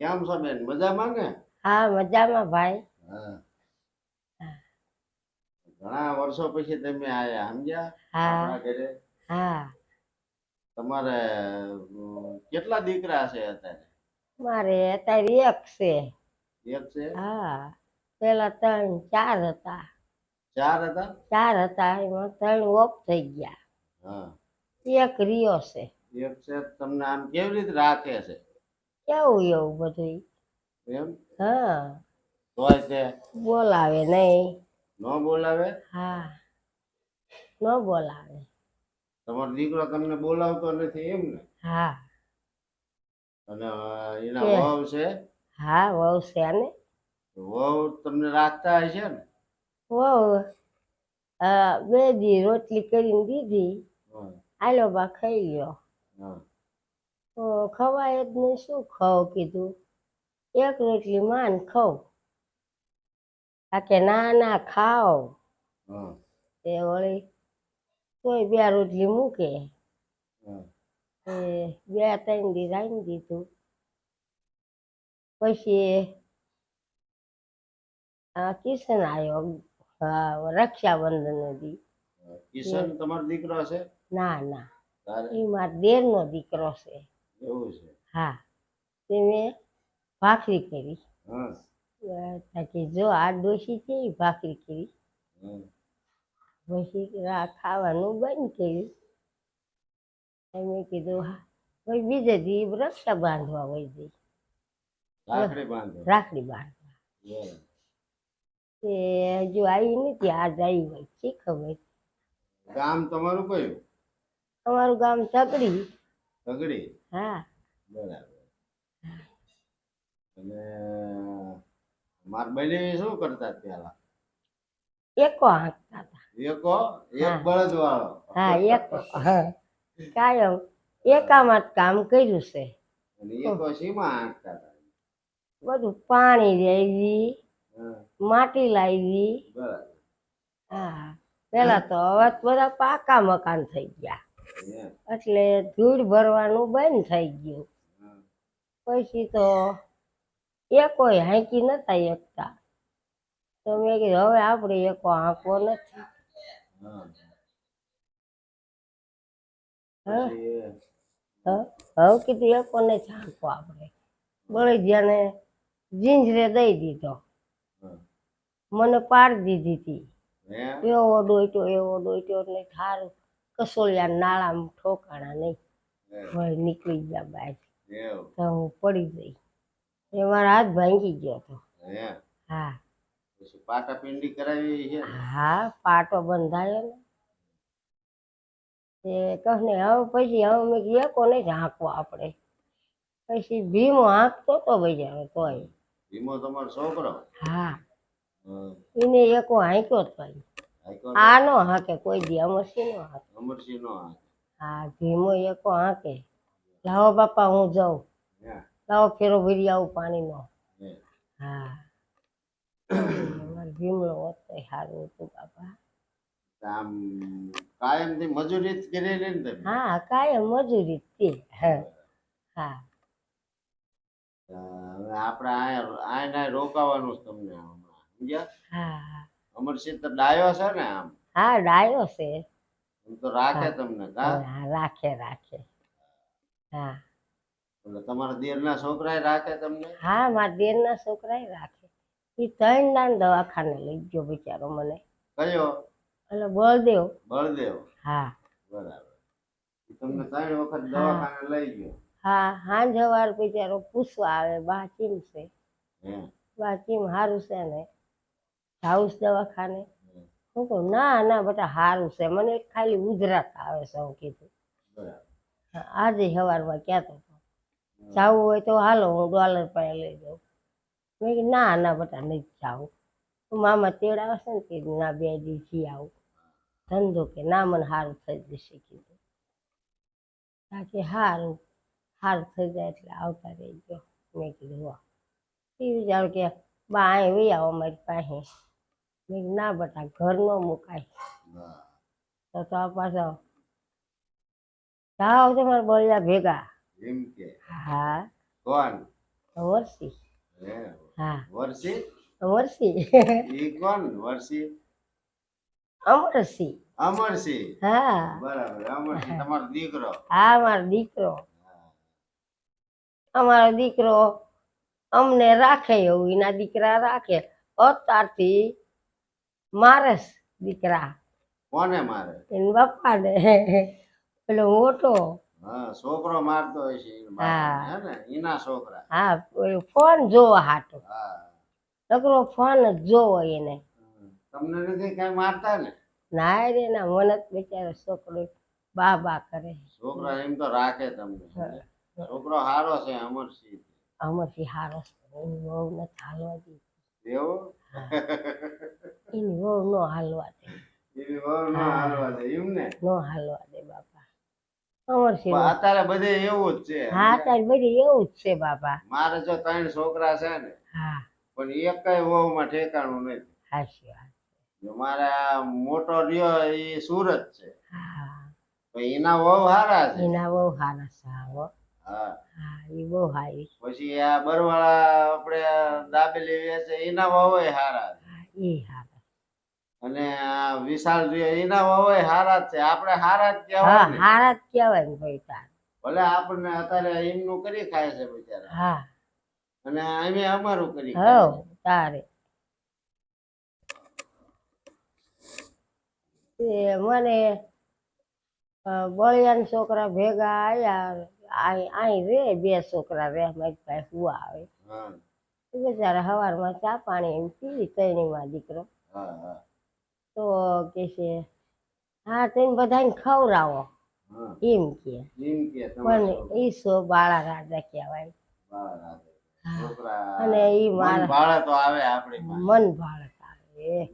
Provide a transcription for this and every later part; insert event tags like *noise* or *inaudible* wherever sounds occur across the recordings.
કેમ છો બેન મજામાં ને હા મજામાં ભાઈ. હા. ઘણા વર્ષો પછી તમે આયા સમજ્યા? હા. ઘરે? હા. તમારે કેટલા દીકરા છે અત્યારે? મારે અત્યારે એક છે. એક છે? હા. પેલા ત્રણ ચાર હતા. ચાર હતા? ચાર હતા એમાં ત્રણ ઓફ થઈ ગયા. હા. એક રિયો છે. એક છે તમને આમ કેવી રીતે રાખે છે? કેવું એવું બધું એમ? હા. તોય છે. બોલાવે નહીં. ન બોલાવે? હા. ન બોલાવે. તમારો દીકરો તમને બોલાવતો નથી એમ ને? હા. અને એના વહુ છે? હા વહુ છે ને? વહુ તમને રાખતા હશે ને? વહુ બે દી રોટલી કરીને દીધી. આલો બા ખાઈ લ્યો. હા. ખવાય જ નહીં શું ખાવ કીધું? એક રોટલી માન ખાવ. આ કે ના ના ખાઓ એ વળી તોય બે રોટલી મૂકે. એ બે ત્રણ દી રાંધી દીધું. પછી આ કિશન આવ્યો હા રક્ષાબંધન દી. કિશન તમારો દીકરો છે ના ના. એ મારા દેરનો દીકરો છે. એવું છે. હા. તેને ભાખરી કરી. જો આ ડોશી છે ભાખરી કરી. પછી ખાવાનું બંધ કર્યું. એમ કીધું હા પછી બીજે દી રક્ષા બાંધવા હોય જઈ રાખડી બાંધે રાખડી બાંધવા. તે હજુ આવી નથી આજ આવી હોય શી ખબર. ગામ તમારું કયું? અમારું ગામ તગડી તગડી હા. બરાબર. અને માર બને શું કરતા પેલા એકો હાંકતા હતા. એકો? એક હા. બળદ વાળો હા એક. હા. કાયમ એકામાં જ કામ કર્યું છે. અને એકો સીમા હાંકતા હતા? બધું પાણી લેવી માટી લાવી. બરાબર. હા. પેલા તો હવે બધા પાકા મકાન થઈ ગયા. એટલે ધૂળ ભરવાનું બંધ થઈ ગયું. પછી તો એકોય હાંકી નતા એકતા. તો મેં કીધું હવે આપણે એકો હાંકવો નથી? હવે કીધું એકો નથી હાંકવો આપણે. બળદિયાને જીંજરે દઈ દીધો. મને પાડી દીધી? હતી. એવો ડોટ્યો એવો ડોટ્યો એટલે થારું કસોલિયા નાળામાં ઠોકાણા નહીં. હે. નીકળી ગયા બહાર તો હું પડી ગઈ. એ મારા હાથ ભાંગી ગયો હતો હા. પાટા પિંડી કરાવી છે હા પાટો બંધાયો ને. તે કહને હવે પછી હવે મેં નહીં જ હાંકવો આપણે. પછી ભીમો હાંકતો તો બજારો તોય. ભીમો તમારો છોકરો? હા. એને એકો હાંક્યો તો આ નો હાકે કોઈ દી અમરસિંહ નો હાકે. અમરસિંહ નો. હા ધીમો એકો હાકે. લાવો બાપા હું જાઉં. લાવો ફેરો ભરી આવું પાણીનો. હે. ભીમલો હતો સારું હતું બાપા. આમ કાયમથી મજૂરી જ કરેલી ને તમે? હા કાયમ મજૂરી જ હા. હા. હવે આપણે આયા આયા રોકાવાનું તમને હમણાં સમજ્યા? હા. અમરસિંહ તો ડાયો છે ને આમ. હા ડાયો છે. તો રાખે તમને હા રાખે રાખે. હા. એટલે તમારા દેરના છોકરાએ રાખે તમને? હા મારા દેરના છોકરાએ રાખે. એ ત્રણ દાન દવાખાને લઈ ગયો બિચારો મને. કયો? એટલે બળદેવ. બળદેવ. હા. બરાબર. તમને ત્રણ વખત. દવાખાને લઈ ગયો. હા હાંજવાર બિચારો પૂછવા આવે બાચીમ છે? બાચીમ સારું છે ને? જાઉં દવાખાને? હું કહું ના ના બેટા સારું છે. મને ખાલી ઉધરાત આવે છે હું કીધું. આજે સવારમાં ક્યાં તો જાવું હોય તો હાલો હું ડોલર પાસે લઈ જાઉં. મેં કીધું ના ના બેટા નહીં જાવું. મામા તેડાવે છે ને કે ના બે દિવસથી આવું. ધંધો કે ના મને સારું થઈ જશે કીધું. બાકી સારું સારું થઈ જાય એટલે આવતા રહી ગયો મેં કીધું વાહ. એ વિચારું કે બા અહીં આવો મારી પાસે. કીધું ના બેટા ઘર નો મુકાય. તો તો પાછો જાઓ તમારે બોલ્યા ભેગા. એમ કે? હા. કોણ? વર્ષી હા વર્ષી વર્ષી ઈ કોણ વર્ષી અમરસિંહ. અમરસિંહ? હા. બરાબર અમરસિંહ તમારો દીકરો. હા મારો દીકરો. અમારો દીકરો અમને રાખે એવું એના દીકરા રાખે. અત્યારથી મારે દીકરા. કોને મારે? એના પપ્પાને પેલો મોટો. હા છોકરો મારતો હોય છે હા. હે ને? ઈના છોકરા. હા ફોન જોવો હાટો. હા. નકરો ફોન જ જોવો એને. તમને નથી કઈ મારતા ને? ના રે ના મને જ બિચારો છોકરો બા બા કરે. છોકરા એમ તો રાખે તમને છોકરો હારો છે અમરસિંહ. અમરસિંહ હારો છે. બહુ નથી હાલવા દીધું એવું? એની વહુ નો હાલવા દે. એની વહુ નો હાલવા દે એમ ને? નો હાલવા દે બાપા. અમરસિંહ અત્યારે બધે એવું જ છે. હા અત્યારે બધે એવું જ છે બાપા. મારે જો ત્રણ છોકરા છે ને હા. પણ એકય વહુમાં ઠેકાણું નથી. હાચી વાત જો મોટો રહ્યો એ સુરત છે. હા. એના વહુ હારા છે? એના વહુ હારા છે હા. હો. હા હા એ બહુ હારી. પછી આ બરવાળા આપણે દાબેલી વેચે એના વહુય હારા એ હારા. અને આ વિશાલ રહ્યો એના વહુય હારા છે. આપણે હારા જ કહેવાય હા હારા જ કહેવાય ભાઈ તાર. ભલે આપણને અત્યારે એમનું કરી ખાય છે બિચારા. હા. અને અમે અમારું કરી ખાય તારે. મને બળિયાન છોકરા ભેગા આયા અહીં રે બે છોકરા રે મારી પાસે હુવા આવે. એ બિચારા સવારમાં ચા પાણી એમ પીવી તૈણીમાં દીકરો. હા હા. તો કે છે હા તેને બધાને ખવડાવો. એમ કે. પણ એ ઈ સો બાળા રાજા કહેવાય. અને ઈ મારા- મન ભાળત આવે.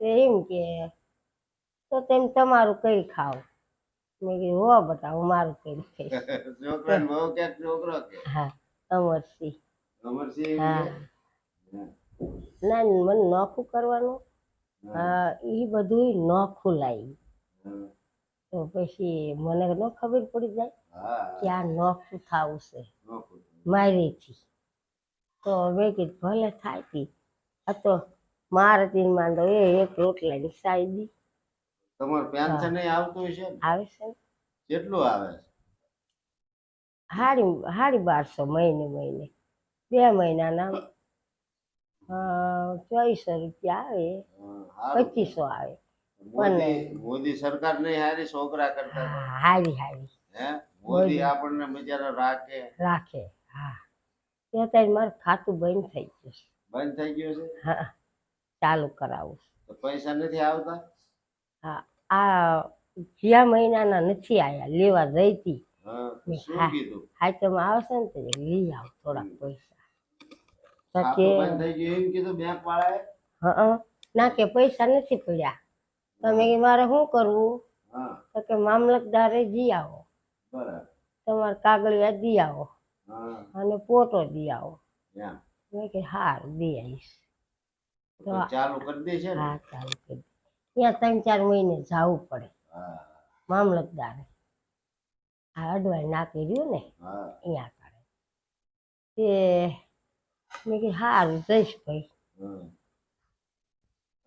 એમ કે તો તેમ તમારું કઈ ખાવ? મેં કીધું હો બટા હું મારું ખાઈશ *laughs* બહુ કે છોકરો કે? હા અમરસિંહ. અમરસિંહ? હા? ના મને નોખું કરવાનું. હા. એ બધું નોખું લાવી તો પછી મને ન ખબર પડી જાય. કે આ નોખું થાવશે છે. મારીથી. તો મેં કીધું ભલે થાય તી આ તો મારે તીન માંડો એ એક રોટલાની સાઈડી તમારું પેન્શન આવતું હશે આવે છે કેટલું આવે છે? હાડી હાડી બારસો મહિને મહિને. બે મહિનાના ચોવીસો રૂપિયા આવે. પચીસો આવે. મોદી મોદી સરકાર નહીં હારી છોકરા કરતા હારી હારી. હે? મોદી આપણને બિચારા રાખે. રાખે હા. ત્યાં અત્યારે મારું ખાતું બંધ થઈ ગયું બંધ થઈ ગયું છે? હા ચાલુ કરાવું પૈસા નથી આવતા? આ ગયા મહિનાના નથી આયા લેવા જઈતી હા શું હા. કીધું? આવશે ને તો લઈ આવ થોડાક પૈસા. હં ના કે પૈસા નથી પડ્યા. તમે મારે શું કરવું? તો કે મામલતદારે જી આવો. તમારે કાગળિયા દી આવો. અને પોટો દી આવો. મેં કે હારું દી આવીશ. તો ચાલુ કરી દે છે હા ચાલુ કરી. ત્યાં ત્રણ ચાર મહિને જવું પડે. મામલતદારે. આ અડવાઈ ના કર્યું ને અહીંયા કરે તે મેં કીધું સારું જઈશ ભાઈ.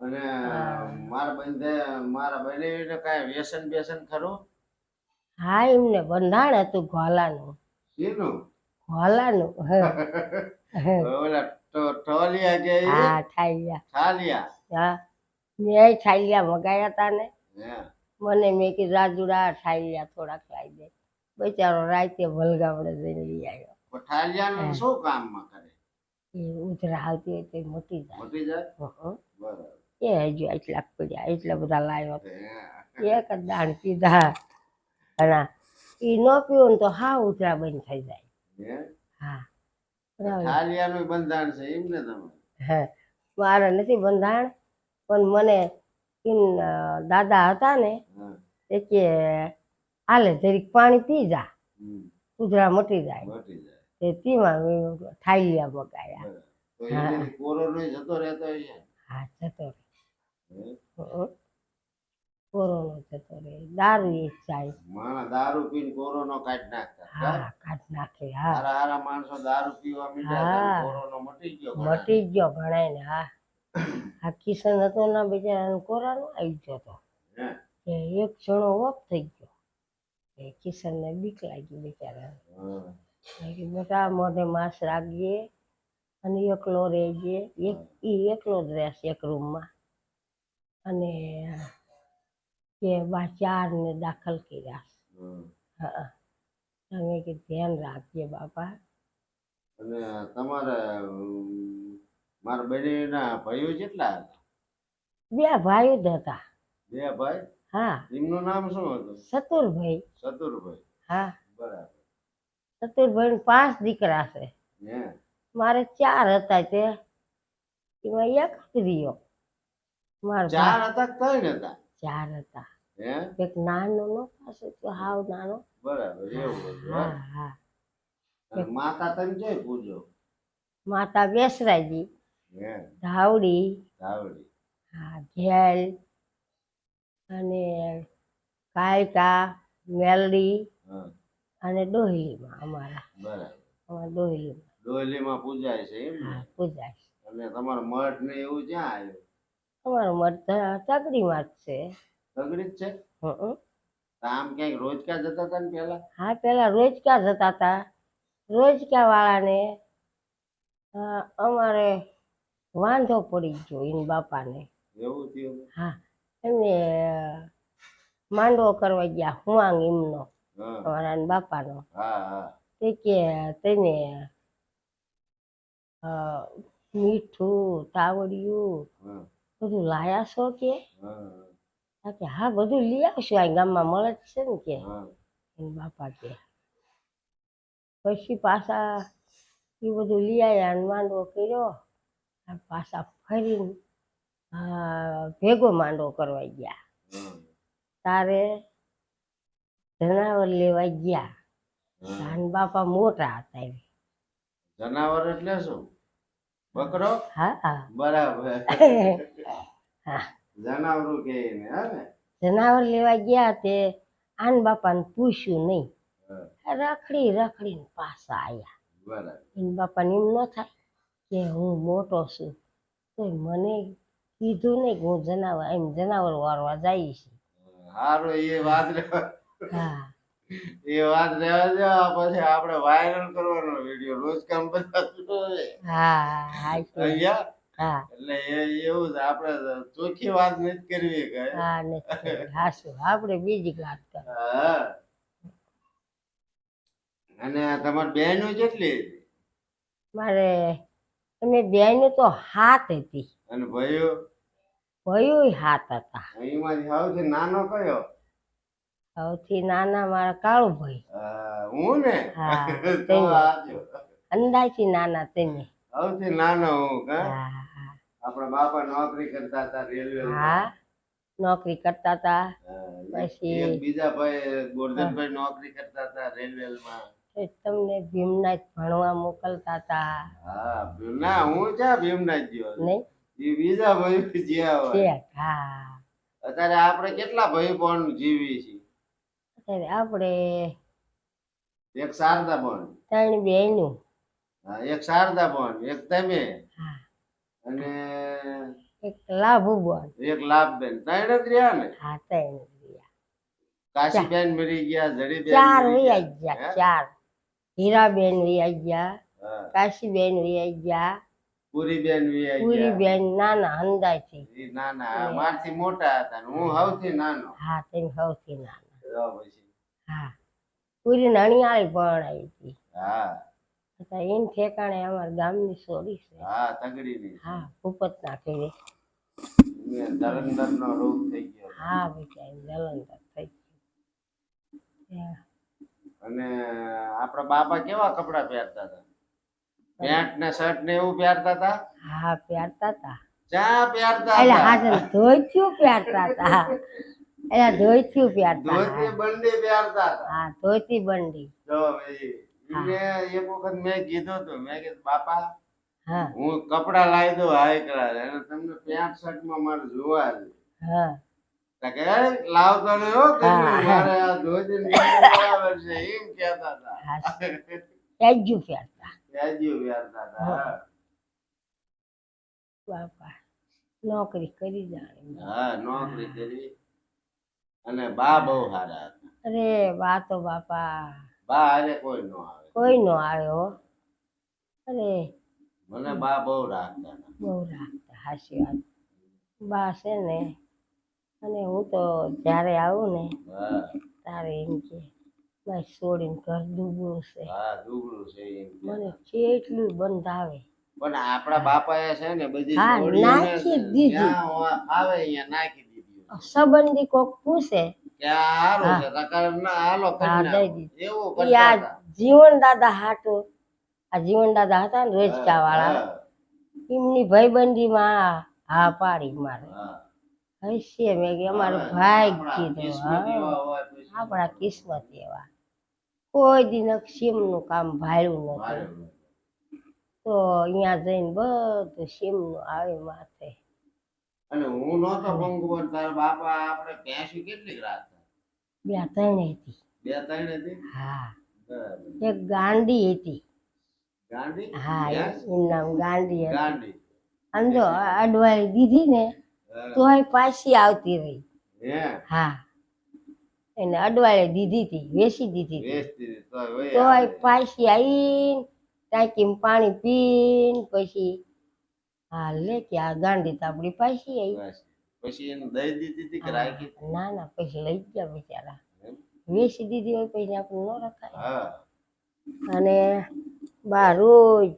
અને મારા બંધે મારા બનેવીને કાંઈ વ્યસન વ્યસન ખરું? હા એમને બંધાણ હતું ઘોલાનું શીનું? ઘોલાનું *laughs* ઓલા ટોલિયા કે હા ઠાલિયા. ઠાલિયા. હા. મેં ઠાલિયા મગાયા હતા ને. મને મેં કીધું રાજુડા ઠાલિયા થોડાક લાવી દે. બચારો રાતે વલગામડે જઈને લઈ આવ્યો. પણ ઠાલિયાનું શું કામમાં કરે? એ ઉધરા આવતી હોય તો મોટી જાય. મોટી જાય? એ હજુ એટલા પડ્યા એટલા બધા લાવ્યો એક જ દાણ પીધા અને એ ન પીવું ને તો હા ઉધરા બંધ થઈ જાય. હા? બંધાણ છે એમ ને તમે હા. મારે નથી બંધાણ પણ મને દાદા હતા ને એ કે હાલે જરીક પાણી પી જા. કુદરા મટી જાય. તે તેમાં મગાયા હા. જતો રહેતો હા જતો. કોરોનો જતો રહે. દારૂ એ જાય. માણસ દારૂ પીને કોરોનો કાઢ નાખે હા કાઢ નાખે હા. હારા હારા માણસો દારૂ પીવા મીઠા. કોરોનો મટી ગયો. મટી ગયો ઘણાય ને હા. આ કિશન હતો ના બિચારા કોરાનો આવી ગયો હતો? એક જણો ઓફ થઈ ગયો. એ કિશનને બીક લાગી બિચારા હા. મેં કીધું બેટા મોઢે માસ રાખજે અને એકલો રહેજે. એક એ એકલો જ રહેશે એક રૂમમાં. અને કે બા ચાર ને દાખલ કર્યા. હા. તમે કે ધ્યાન રાખજે બાપા. અને તમારે મારા બહેનના ભાઈઓ કેટલા હતા? બે ભાઈઓ જ હતા. બે ભાઈ? હા. એમનું નામ શું હતું? સતુરભાઈ. સતુરભાઈ. હા. બરાબર. સતુરભાઈ પાંચ દીકરા છે. મારે ચાર હતા તે. એમાં એક જ રહ્યો મારા ચાર હતા ત્રણ હતા? ચાર હતા. એક નાનો નો પાસે તો હાવ નાનો. બરાબર એવું હા. હા માતા તમે જોઈ પૂજો માતા બેસરાજી. ધાવડી હા ઘેલ અને કાયકા મેલડી અને ડોહલીમાં અમારા. બરાબર. અમારા ડોહલીમાં. ડોલીમાં પૂજાય છે એમ પૂજાય અને તમારો મઠ ને એવું ક્યાં આવ્યું? અમારો મઠ તગડીમાં જ છે. તગડી જ છે? આમ ક્યાંક રોજકા જતા હતા ને પેલા હા પેલા રોજકા જતા હતા રોજકા વાળાને અમારે વાંધો પડી ગયો એન બાપાને. હા એમને માંડવો કરવા ગયા હુવાંગ એમનો અમારા બાપાનો. તે કે તેને મીઠું તાવડિયું બધું લાયા છો કે? કે હા બધું લઈ આવશું આ ગામમાં મળે જ છે ને કે? બાપા કે પછી પાછા એ બધું લઈ આવ્યા માંડવો કર્યો. પાછા ફરીને ભેગો માંડો કરવા ગયા. તારે જનાવર લેવા ગયા. હા બાપા મોટા હતા. જનાવર એટલે શું? બકરો? હા. *laughs* હા બરાબર. હા. જનાવરું કે ને? જનાવર લેવા ગયા તે આન બાપાને પૂછ્યું નહીં. રખડી રખડીને પાછા આવ્યા બરાબર. એન બાપાને એમ ન થાય. કે હું મોટો છું તો મને કીધું ને કે હું જનાવર એમ જનાવર વારવા જઈશ હારો એ વાત હા. એ વાત રહેવા દો પછી આપણે વાયરલ કરવાનો વીડિયો રોજ કામ બધા હા હા હા. એટલે એ એવું જ આપણે ચોખ્ખી વાત નથી કરવી કે. હા ને હાશું આપણે બીજી વાત કર હા. અને તમારી બહેનો કેટલી મારે અમે બેન તો હાથ હતી. અને ભયો? ભયો હાથ હતા. સૌથી નાનો કયો? સૌથી નાના મારા કાળુભાઈ ભાઈ. હું ને? હા. *laughs* અંદાજથી નાના તમે સૌથી નાનો હું કા? આપણા બાપા નોકરી કરતા હતા રેલવે હા નોકરી કરતા હતા. પછી- બીજા ભાઈ ગોરધનભાઈ નોકરી કરતા હતા રેલવેમાં. તો તમને ભીમના ભણવા મોકલતા હતા હા ના હું ક્યાં ભીમનાથ ગયો? નહીં? એ બીજા ભાઈ જ્યાં છે હા. અત્યારે આપણે કેટલા ભાઈ પણ જીવી છીએ? અત્યારે આપણે એક શારદા પણ ત્રણ બહેનું. હા, એક શારદા પણ એક તમે. અને એક લાભુ બોન. એક લાભબેન. ત્રણ જ રહ્યા ને? હા ત્રણ રહ્યા. કાશીબેન મરી ગયા જડીબેન ચાર મરી ગયા. ગયા ચાર. હીરાબેન વૈયા ગયા. કાશીબેન વૈયા ગયા પુરીબેન વિયા ગયા પૂરીબેન નાના હંદાયથી ઈ નાના મારથી મોટા હતા ને હું સૌથી નાનો. હા તેમ સૌથી નાના. હા. પૂરી પણ આવી હતી. હા. હતા એમ ઠેકાણે અમારા ગામની સોરી છે. હા તગડીની હા ભૂપત ના કરી ધરંદર નો રોગ થઈ ગયો. હા ભાઈ જલંધર થઈ ગઈ અને આપણા બાપા કેવા કપડા પહેરતા હતા? પેન્ટ ને શર્ટ ને એવું પહેરતા હતા? હા પહેરતા હતા. ચા પહેરતા એટલે હાજર ધોતિયું પહેરતા હતા. એટલે ધોતિયું પહેરતા ધોતી બંડી પહેરતા હતા. હા ધોતી બંડી. જો ભાઈ એક વખત મેં કીધું તો મેં કીધું બાપા હું. કપડા લાવી દઉં હાઈ ક્લાસ અને તમને પેન્ટ શર્ટમાં મારે જોવા હા. નોકરી કરી જાણે હા નોકરી કરી. અને બા બહુ સારા હતા. અરે બા તો બાપા. બા અરે કોઈ નો આવે. કોઈ નો આવ્યો અરે. મને બા બહુ રાખતા બહુ રાખતા હાચી વાત. બા છે ને અને હું તો જ્યારે આવું ને તારે એમ કે ભાઈ છોડીને ઘર છે. દુબળું છે મને કેટલું બંધ આવે પણ આપણા બાપા છે ને બધી હા, નાખી દીધી. આવે અહીંયા નાખી દીધી સંબંધી કોક પૂછે. જીવન દાદા હાટો આ જીવન દાદા હતા ને રોજકા વાળા એમની એમની ભાઈબંધીમાં હા પાડી મારે. હશે. મેં કે અમારો ભાઈ આપણા કીધું કિસ્મત એવા. કોઈ દિનનું કામ ભાળ્યું નથી તો અહીંયા જઈને બધું સીમનું આવે માથે. અને હું નહોતો પંગુ પણ તારા બાપા આપણે ભેંસી કેટલી રાત બે ત્રણ હતી. બે ત્રણ હતી? હા. એક ગાંડી હતી. ગાંડી? હા? એનું નામ ગાંડી હતી. ગાંડી. જો અડવાળી દીધી ને. તોય પાછી આવતી રહી. હા. એને અડવાળે દીધી હતી વેચી દીધી હતી. તોય. પાછી આવીને ટાંકીમાં પાણી પીને પછી હા લે કે આ ગાંડી તો આપણી પાછી આવી. પછી. એને દઈ દીધી હતી કે રાખી ના ના પછી લઈ ગયા બિચારા. વેસી વેચી દીધી હોય પછી આપણે ન રખાય. અને બા રોજ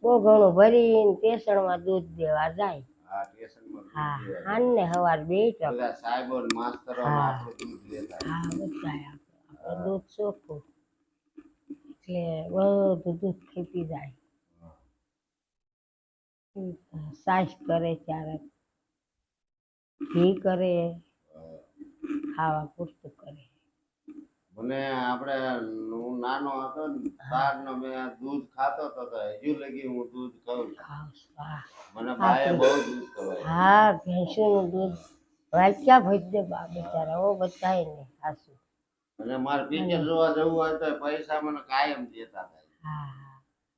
બહુ ઘણું ભરીને સ્ટેશનમાં દૂધ દેવા જાય. હા. હાને હવાર બે ટક માસ્તરો. દૂધ લેતા. હા બધાય આપણે આપણે દૂધ ચોખ્ખું એટલે બધું દૂધ ખેપી જાય. સાસ કરે ક્યારેક ઘી કરે ખાવા પૂરતું કરે. મને આપણે હું નાનો હતો ને તારનો મેં દૂધ ખાતો હતો તો હજુ લગી હું દૂધ ખાઉં મને બાએ બહુ દૂધ ખવાય. હા ભેંસુનું દૂધ. વાંચ્યા ભજ દે બા બિચારા? ઓ બતાય ને હાસુ. અને મારે પિક્ચર જોવા જવું હોય તો પૈસા મને કાયમ દેતા હતા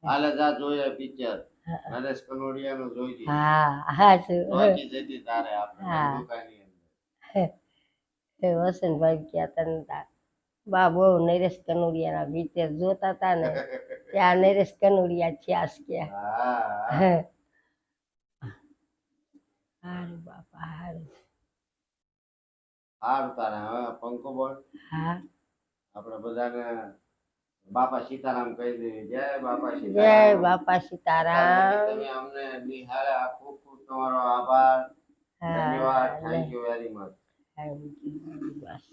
હાલે જા જોઈએ પિક્ચર. નરેશ કનોડિયા નું જોઈ હા હા જતી તારે આપણે દુકાની અંદર. એ વસંતભાઈ ભાઈ ક્યાં તને બા બહુ નરેશ કનોડિયાના પિક્ચર જોતા હતા ને *laughs* ત્યાં નરેશ કનોડિયા થયા હા. *laughs* હારું બાપા હારું. સારું તારે હવે પંખો બોલ. હા. આપણે બધાને બાપા સીતારામ કહી દેવી. જય બાપા જય બાપા સીતારામ. તમે અમને નિહાળ્યા ખૂબ ખૂબ તમારો આભાર. ધન્યવાદ. Thank you very much thank. Bus